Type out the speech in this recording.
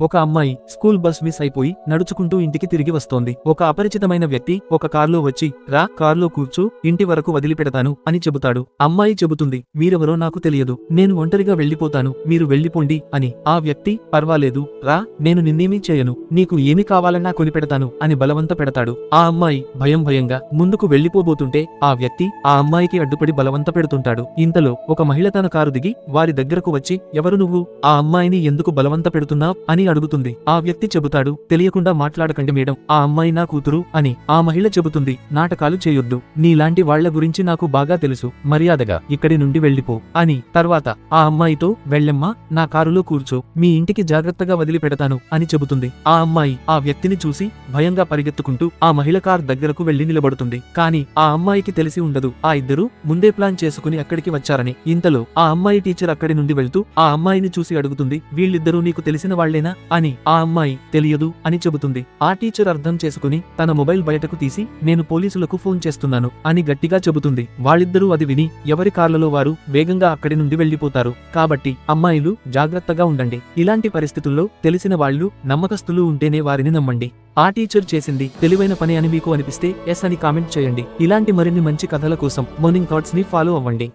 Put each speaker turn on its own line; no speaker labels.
ఒక అమ్మాయి school bus miss అయిపోయి నడుచుకుంటూ ఇంటికి తిరిగి వస్తోంది. ఒక అపరిచితమైన వ్యక్తి ఒక కార్లో వచ్చి రా కార్లో కూర్చు ఇంటి వరకు వదిలిపెడతాను అని చెబుతాడు. అమ్మాయి చెబుతుంది మీరెవరో నాకు తెలియదు నేను ఒంటరిగా వెళ్ళిపోతాను మీరు వెళ్ళిపోండి అని. ఆ వ్యక్తి పర్వాలేదు రా నేను నిన్నేమీ చేయను నీకు ఏమి కావాలన్నా కొనిపెడతాను అని బలవంత పెడతాడు. ఆ అమ్మాయి భయం భయంగా ముందుకు వెళ్ళిపోబోతుంటే ఆ వ్యక్తి ఆ అమ్మాయికి అడ్డుపడి బలవంత పెడుతుంటాడు. ఇంతలో ఒక మహిళ తన కారు దిగి వారి దగ్గరకు వచ్చి ఎవరు నువ్వు? ఆ అమ్మాయిని ఎందుకు బలవంత పెడుతున్నావు అని అడుగుతుంది. ఆ వ్యక్తి చెబుతాడు తెలియకుండా మాట్లాడకండి మేడం ఆ అమ్మాయి నా కూతురు అని. ఆ మహిళ చెబుతుంది నాటకాలు చేయొద్దు నీలాంటి వాళ్ళ గురించి నాకు బాగా తెలుసు మర్యాదగా ఇక్కడి నుండి వెళ్ళిపో అని. తర్వాత ఆ అమ్మాయితో వెళ్ళమ్మా నా కారులో కూర్చో మీ ఇంటికి జాగ్రత్తగా వదిలిపెడతాను అని చెబుతుంది. ఆ అమ్మాయి ఆ వ్యక్తిని చూసి భయంగా పరిగెత్తుకుంటూ ఆ మహిళ కార్ దగ్గరకు వెళ్ళి నిలబడుతుంది. కానీ ఆ అమ్మాయికి తెలిసి ఉండదు ఆ ఇద్దరు ముందే ప్లాన్ చేసుకుని అక్కడికి వచ్చారని ఇంతలో ఆ అమ్మాయి టీచర్ అక్కడి నుండి వెళ్తూ ఆ అమ్మాయిని చూసి అడుగుతుంది వీళ్ళిద్దరూ నీకు తెలిసిన వాళ్ళేనా అని ఆ అమ్మాయి తెలియదు అని చెబుతుంది. ఆ టీచర్ అర్థం చేసుకుని తన మొబైల్ బయటకు తీసి నేను పోలీసులకు ఫోన్ చేస్తున్నాను అని గట్టిగా చెబుతుంది. వాళ్ళిద్దరూ అది విని ఎవరి కార్లలో వారు వేగంగా అక్కడి నుండి వెళ్ళిపోతారు కాబట్టి అమ్మాయిలు జాగ్రత్తగా ఉండండి. ఇలాంటి పరిస్థితుల్లో తెలిసిన వాళ్ళు నమ్మకస్తులు ఉంటేనే వారిని నమ్మండి. ఆ టీచర్ చేసింది తెలివైన పని అని మీకు అనిపిస్తే ఎస్ అని కామెంట్ చేయండి. ఇలాంటి మరిన్ని మంచి కథల కోసం మార్నింగ్ థాట్స్ని ఫాలో అవ్వండి.